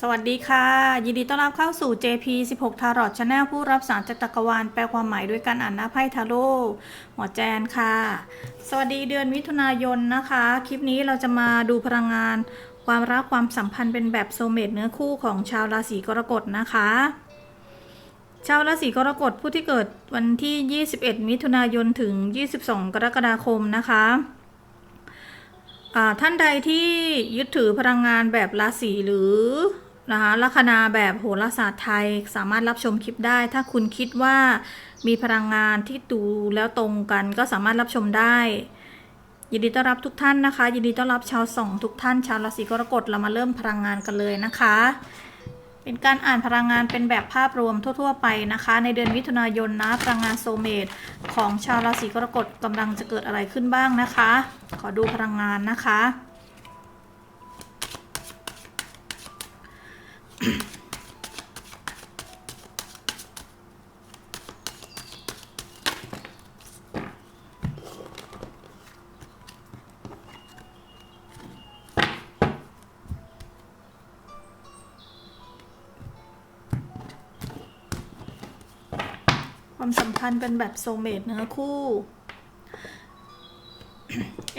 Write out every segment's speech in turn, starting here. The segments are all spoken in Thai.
สวัสดีค่ะ ยินดีต้อนรับเข้าสู่ JP 16 Tarot Channel ผู้รับสารจากจักรวาลแปลความหมายด้วยการอ่านหน้าไพ่ทาโร่หมอแจนค่ะ สวัสดีเดือนมิถุนายนนะคะ คลิปนี้เราจะมาดูพลังงาน ความรักความสัมพันธ์เป็นแบบโซเมตเนื้อคู่ของชาวราศีกรกฎนะคะ ชาวราศีกรกฎผู้ที่เกิดวันที่ 21 มิถุนายนถึง 22 กรกฎาคมนะคะท่านใดที่ยึดถือพลังงานแบบราศีหรือ นะคะลัคนาแบบโหราศาสตร์ไทยสามารถรับชมคลิปได้ ถ้าคุณคิดว่ามีพลังงานที่ดูแล้วตรงกันก็สามารถรับชมได้ ยินดีต้อนรับทุกท่านนะคะ ยินดีต้อนรับชาวสองทุกท่าน ชาวราศีกรกฎเรามาเริ่มพลังงานกันเลยนะคะ เป็นการอ่านพลังงานเป็นแบบภาพรวมทั่ว ๆ ไปนะคะ ในเดือนมิถุนายนนะพลังงานโซเมตของชาวราศีกรกฎกำลังจะเกิดอะไรขึ้นบ้างนะคะ ขอดูพลังงานนะคะ ความสัมพันธ์เป็นแบบโซเมตเนื้อคู่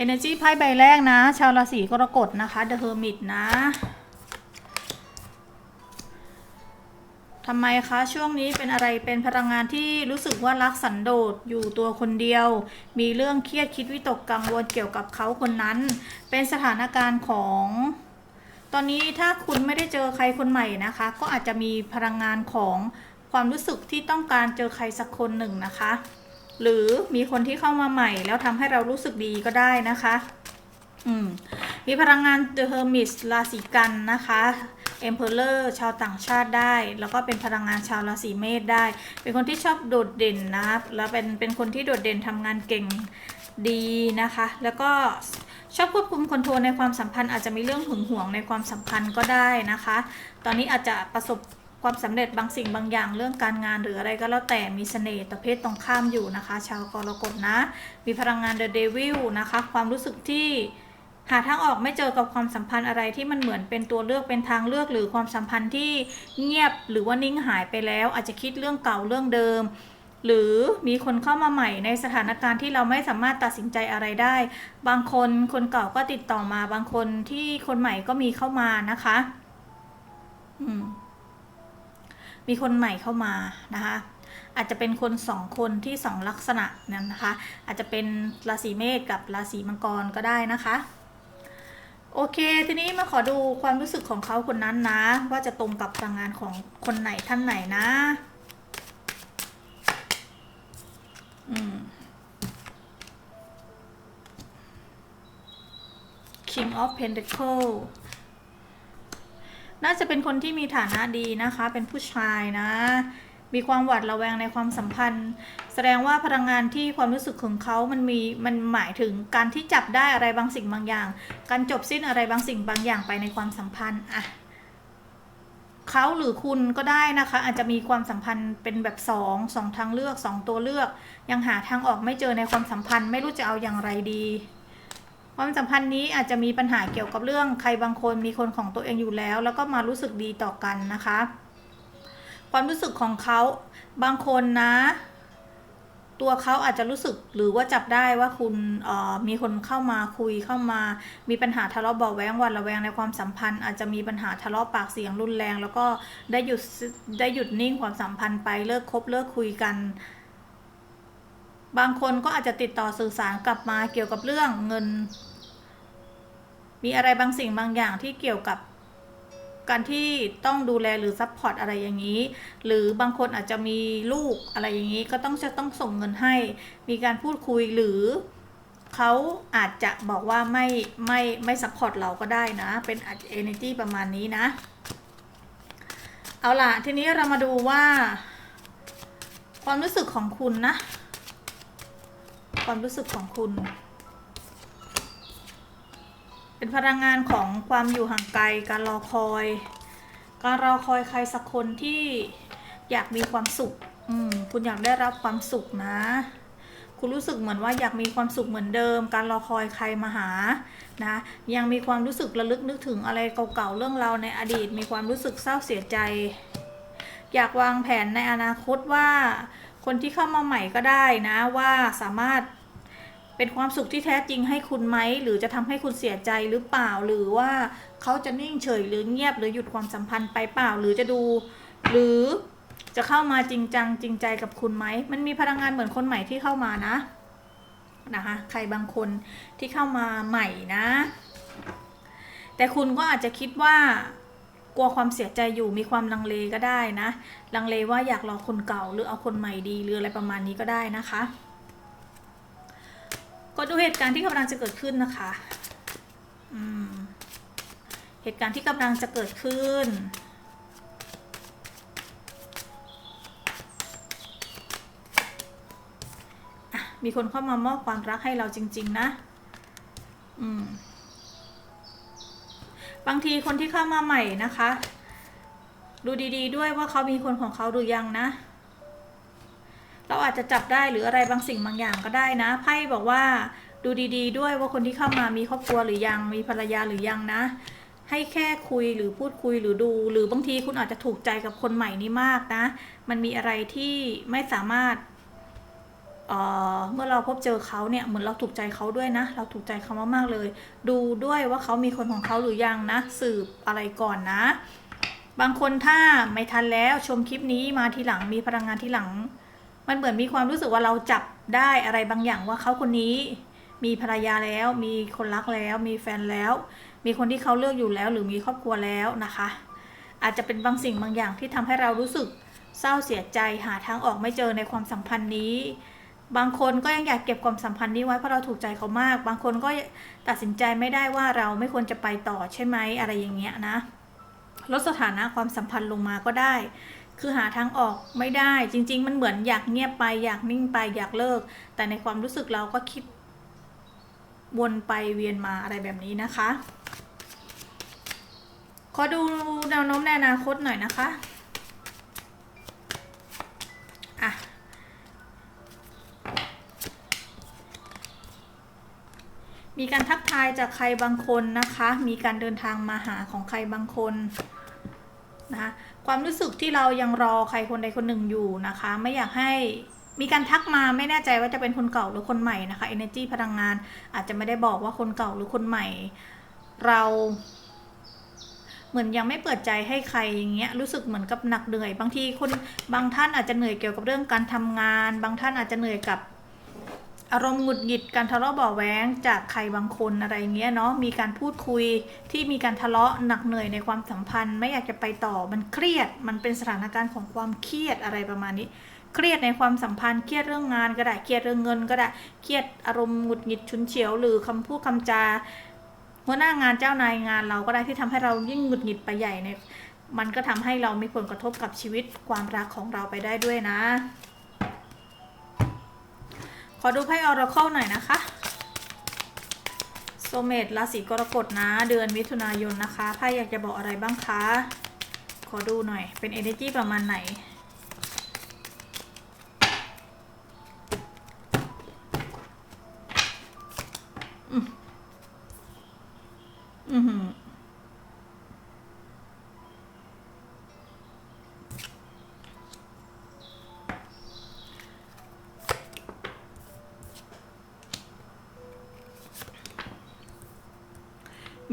Energy ไพ่ใบแรกนะ ชาวราศีกรกฎนะคะ The Hermit นะ ทำไมคะช่วงนี้เป็นอะไรเป็นพลังงานที่รู้สึกว่ารักสันโดษอยู่ตัวคนเดียว มีเรื่องเครียดคิดวิตกกังวลเกี่ยวกับเขาคนนั้น เป็นสถานการณ์ของ ตอนนี้ถ้าคุณไม่ได้เจอใครคนใหม่นะคะ ก็อาจจะมีพลังงานของความรู้สึกที่ต้องการเจอใครสักคนหนึ่งนะคะ หรือมีคนที่เข้ามาใหม่ แล้วทำให้เรารู้สึกดีก็ได้นะคะ อืมมีพลังงาน The Hermit ราศีกันนะคะ Emperor ชาวต่างชาติได้ แล้วก็เป็นพลังงานชาวราศีเมษได้ เป็นคนที่ชอบโดดเด่นนะแล้วเป็นเป็นคนที่โดดเด่นทำงานเก่งดีนะคะ แล้วก็ชอบควบคุมคอนโทรลในความสัมพันธ์อาจจะมีเรื่องหึงหวงในความสัมพันธ์ก็ได้นะคะ ตอนนี้อาจจะประสบความสำเร็จบางสิ่งบางอย่างเรื่องการงานหรืออะไรก็แล้วแต่มีเสน่ห์ต่อเพศตรงข้ามอยู่นะคะ ชาวกรกฎนะ มีพลังงาน The Devil นะคะ ความรู้สึกที่ หาทางออกไม่เจอกับความสัมพันธ์อะไรที่มันเหมือนเป็นตัวเลือกเป็นทางเลือกหรือความสัมพันธ์ที่เงียบหรือว่านิ่งหายไปแล้ว อาจจะคิดเรื่องเก่าเรื่องเดิม หรือมีคนเข้ามาใหม่ในสถานการณ์ที่เราไม่สามารถตัดสินใจอะไรได้ บางคนคนเก่าก็ติดต่อมา บางคนที่คนใหม่ก็มีเข้ามานะคะอืมมีคนใหม่เข้ามานะคะ อาจจะเป็นคนสองคนที่สองลักษณะนั้นนะคะ อาจจะเป็นราศีเมษกับราศีมังกรก็ได้นะคะ โอเค ทีนี้มาขอดูความรู้สึกของเขาคนนั้นนะ ว่าจะตรงกับพลังงานของคนไหนท่านไหนนะ อืม King of Pentacle น่าจะเป็นคนที่มีฐานะดีนะคะ เป็นผู้ชายนะ มีความหวาดระแวงในความสัมพันธ์ แสดงว่าพลังงานที่ความรู้สึกของเขามันมีมันหมายถึงการที่จับได้อะไรบางสิ่งบางอย่าง การจบสิ้นอะไรบางสิ่งบางอย่างไปในความสัมพันธ์อะเขาหรือคุณก็ได้นะคะ อาจจะมีความสัมพันธ์เป็นแบบสองสองทางเลือกสองตัวเลือก ยังหาทางออกไม่เจอในความสัมพันธ์ไม่รู้จะเอาอย่างไรดี ความสัมพันธ์นี้อาจจะมีปัญหาเกี่ยวกับเรื่องใครบางคนมีคนของตัวเองอยู่แล้ว แล้วก็มารู้สึกดีต่อกันนะคะ ความรู้สึกของเขาบางคนนะ ตัวเขาอาจจะรู้สึกหรือว่าจับได้ว่าคุณมีคนเข้ามาคุยเข้ามา มีปัญหาทะเลาะเบาแวงวันระแวงในความสัมพันธ์ อาจจะมีปัญหาทะเลาะปากเสียงรุนแรง แล้วก็ได้หยุดได้หยุดนิ่งความสัมพันธ์ไปเลิกคบเลิกคุยกันบางคนก็อาจจะติดต่อสื่อสารกลับมาเกี่ยวกับเรื่องเงิน มีอะไรบางสิ่งบางอย่างที่เกี่ยวกับ การที่ต้องดูแลหรือซัพพอร์ตอะไรอย่างนี้ หรือบางคนอาจจะมีลูกอะไรอย่างนี้ ก็ต้องจะต้องส่งเงินให้ มีการพูดคุยหรือเขาอาจจะบอกว่าไม่ไม่ไม่ซัพพอร์ตเราก็ได้นะ เป็นอาจเอเนจีประมาณนี้นะ เอาล่ะ ทีนี้เรามาดูว่า ความรู้สึกของคุณนะ ความรู้สึกของคุณ เป็นพลังงานของความอยู่ห่างไกล การรอคอย การรอคอยใครสักคนที่อยากมีความสุข อืม คุณอยากได้รับความสุขนะ คุณรู้สึกเหมือนว่าอยากมีความสุขเหมือนเดิม การรอคอยใครมาหา นะ ยังมีความรู้สึกระลึกนึกถึงอะไรเก่าๆ เรื่องราวในอดีต มีความรู้สึกเศร้าเสียใจ อยากวางแผนในอนาคตว่า คนที่เข้ามาใหม่ก็ได้นะว่าสามารถ เป็นความสุขที่แท้จริงให้คุณไหม หรือจะทำให้คุณเสียใจหรือเปล่า หรือว่าเขาจะนิ่งเฉยหรือเงียบหรือหยุดความสัมพันธ์ไปเปล่า หรือจะดู หรือจะเข้ามาจริงจังจริงใจกับคุณไหม มันมีพลังงานเหมือนคนใหม่ที่เข้ามานะ นะคะ ใครบางคนที่เข้ามาใหม่นะ แต่คุณก็อาจจะคิดว่ากลัวความเสียใจอยู่มีความลังเลก็ได้นะ ลังเลว่าอยากรอคนเก่าหรือเอาคนใหม่ดีหรืออะไรประมาณนี้ก็ได้นะคะ ดูเหตุการณ์ที่กำลังจะเกิดขึ้นนะคะเหตุการณ์ที่กำลังจะเกิดขึ้น มีคนเข้ามามอบความรักให้เราจริง ๆ นะ อืม บางทีคนที่เข้ามาใหม่นะคะ ดูดี ๆ ด้วยว่าเขามีคนของเขาหรือยังนะ เราอาจจะจับได้หรืออะไรบางสิ่งบางอย่างก็ได้นะ ไพ่บอกว่าดูดี ๆ ด้วยว่าคนที่เข้ามามีครอบครัวหรือยังมีภรรยาหรือยังนะ ให้แค่คุยหรือพูดคุยหรือดู หรือบางทีคุณอาจจะถูกใจกับคนใหม่นี้มากนะ มันมีอะไรที่ไม่สามารถเออเมื่อเราพบเจอเขาเนี่ยเหมือนเราถูกใจเขาด้วยนะ เราถูกใจเขามากๆเลย ดูด้วยว่าเขามีคนของเขาหรือยังนะ สืบอะไรก่อนนะ บางคนถ้าไม่ทันแล้วชมคลิปนี้มาทีหลังมีพลังงานทีหลัง มันเหมือนมีความรู้สึกว่าเราจับได้อะไรบางอย่างว่าเขาคนนี้ มีภรรยาแล้ว มีคนรักแล้ว มีแฟนแล้ว มีคนที่เขาเลือกอยู่แล้ว หรือมีครอบครัวแล้วนะคะ อาจจะเป็นบางสิ่งบางอย่างที่ทำให้เรารู้สึกเศร้าเสียใจหาทางออกไม่เจอในความสัมพันธ์นี้ บางคนก็ยังอยากเก็บความสัมพันธ์นี้ไว้เพราะเราถูกใจเขามาก บางคนก็ตัดสินใจไม่ได้ว่าเราไม่ควรจะไปต่อใช่ไหมอะไรอย่างเงี้ยนะลดสถานะความสัมพันธ์ลงมาก็ได้ คือหาทางออกไม่ได้จริง ๆ มันเหมือนอยากเงียบไปอยากนิ่งไปอยากเลิก แต่ในความรู้สึกเราก็คิด วนไปเวียนมาอะไรแบบนี้นะคะ ขอดูแนวโน้มในอนาคตหน่อยนะคะอะมีการทักทายจากใครบางคนนะคะ มีการเดินทางมาหาของใครบางคน นะคะความรู้สึกที่เรายังรอใครคนใดคนหนึ่งอยู่นะคะ ไม่อยากให้มีการทักมาไม่แน่ใจว่าจะเป็นคนเก่าหรือคนใหม่นะคะ energy พลังงานอาจจะไม่ได้บอกว่าคนเก่าหรือคนใหม่ เรา เหมือนยังไม่เปิดใจให้ใครอย่างเงี้ยรู้สึกเหมือนกับหนักเหนื่อย บางทีคนบางท่านอาจจะเหนื่อยเกี่ยวกับเรื่องการทำงาน บางท่านอาจจะเหนื่อยกับ อารมณ์หงุดหงิดการทะเลาะเบาะแว้งจากใครบางคนอะไรเงี้ยเนาะมีการพูดคุยที่มีการทะเลาะหนักเหนื่อยในความสัมพันธ์ ไม่อยากจะไปต่อมันเครียด มันเป็นสถานการณ์ของความเครียดอะไรประมาณนี้ เครียดในความสัมพันธ์เครียดเรื่องงานก็ได้เครียดเรื่องเงินก็ได้เครียดอารมณ์หงุดหงิดฉุนเฉียว หรือคำพูดคำจาหัวหน้างานเจ้านายงานเราก็ได้ที่ทำให้เรายิ่งหงุดหงิดไปใหญ่เนี่ยมันก็ทำให้เรามีผลกระทบกับชีวิตความรักของเราไปได้ด้วยนะ อดูไพ่ออร์เคิลหน่อยนะคะโซเมตราศีกรกฎนะ เดือนมิถุนายนนะคะไพ่อยากจะบอกอะไรบ้างคะ ขอดูหน่อยเป็น energy ประมาณไหน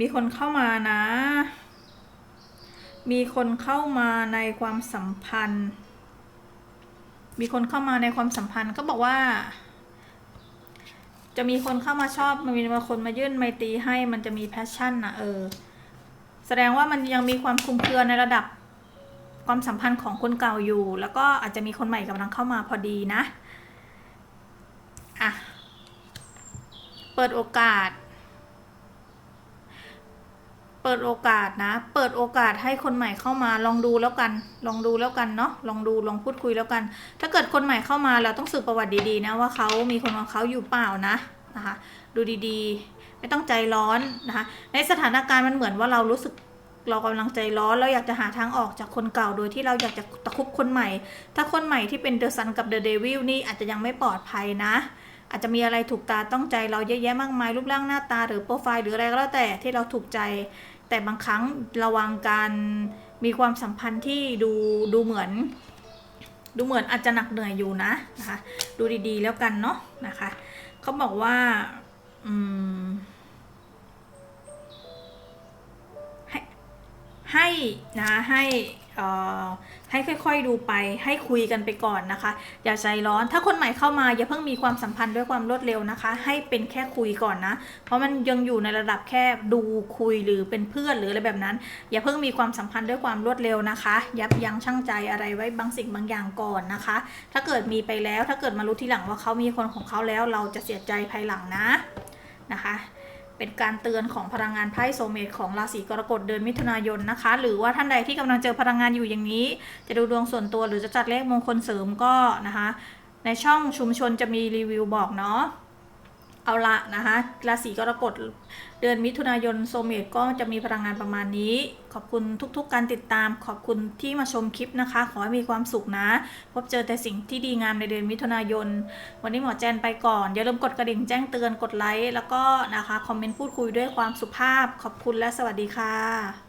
มีคนเข้ามานะ มีคนเข้ามาในความสัมพันธ์ มีคนเข้ามาในความสัมพันธ์ก็บอกว่า จะมีคนเข้ามาชอบมันมีบางคนมายื่นไมตีให้มันจะมีแพชชั่นนะเออ แสดงว่ามันยังมีความคลุมเครือในระดับความสัมพันธ์ของคนเก่าอยู่ แล้วก็อาจจะมีคนใหม่กำลังเข้ามาพอดีนะ อะ เปิดโอกาส เปิดโอกาสนะ เปิดโอกาสให้คนใหม่เข้ามาลองดูแล้วกัน ลองดูแล้วกันเนาะ ลองดูลองพูดคุยแล้วกัน ถ้าเกิดคนใหม่เข้ามาเราต้องสืบประวัติดีๆนะว่าเขามีคนของเขาอยู่เปล่านะนะคะดูดีๆ ไม่ต้องใจร้อนนะคะในสถานการณ์มันเหมือนว่าเรารู้สึกเรากำลังใจร้อนเราอยากจะหาทางออกจากคนเก่าโดยที่เราอยากจะตะคุบคนใหม่ ถ้าคนใหม่ที่เป็นเดอะซันกับเดอะเดวิลนี่อาจจะยังไม่ปลอดภัยนะ อาจจะมีอะไรถูกตาต้องใจเราเยอะแยะมากมายรูปร่างหน้าตาหรือโปรไฟล์หรืออะไรก็แล้วแต่ที่เราถูกใจ แต่บางครั้งระวังการมีความสัมพันธ์ที่ดูดูเหมือน ดูเหมือนอาจจะหนักเหนื่อยอยู่นะนะคะดูดีๆแล้วกันเนาะนะคะเขาบอกว่าอืมให้ให้นะให้ ให้ค่อยๆดูไปให้คุยกันไปก่อนนะคะ อย่าใจร้อนถ้าคนใหม่เข้ามาอย่าเพิ่งมีความสัมพันธ์ด้วยความรวดเร็วนะคะ ให้เป็นแค่คุยก่อนนะ เพราะมันยังอยู่ในระดับแค่ดูคุยหรือเป็นเพื่อนหรืออะไรแบบนั้น อย่าเพิ่งมีความสัมพันธ์ด้วยความรวดเร็วนะคะ ยับยั้งชั่งใจอะไรไว้บางสิ่งบางอย่างก่อนนะคะ ถ้าเกิดมีไปแล้วถ้าเกิดมารู้ทีหลังว่าเขามีคนของเขาแล้วเราจะเสียใจภายหลังนะนะคะ เป็นการเตือนของพลังงานไพ่โซเมตของราศีกรกฎเดือนมิถุนายนนะคะ หรือว่าท่านใดที่กำลังเจอพลังงานอยู่อย่างนี้ จะดูดวงส่วนตัวหรือจะจัดเลขมงคลเสริมก็นะคะ ในช่องชุมชนจะมีรีวิวบอกเนาะ เอาละนะคะราศีกรกฎเดือนมิถุนายนโซเมตก็จะมีพลังงานประมาณนี้ ขอบคุณทุกๆ การติดตาม ขอบคุณที่มาชมคลิปนะคะ ขอให้มีความสุขนะ พบเจอแต่สิ่งที่ดีงามในเดือนมิถุนายน วันนี้หมอแจนไปก่อน อย่าลืมกดกระดิ่งแจ้งเตือนกดไลค์แล้วก็นะคะคอมเมนต์พูดคุยด้วยความสุภาพ ขอบคุณและสวัสดีค่ะ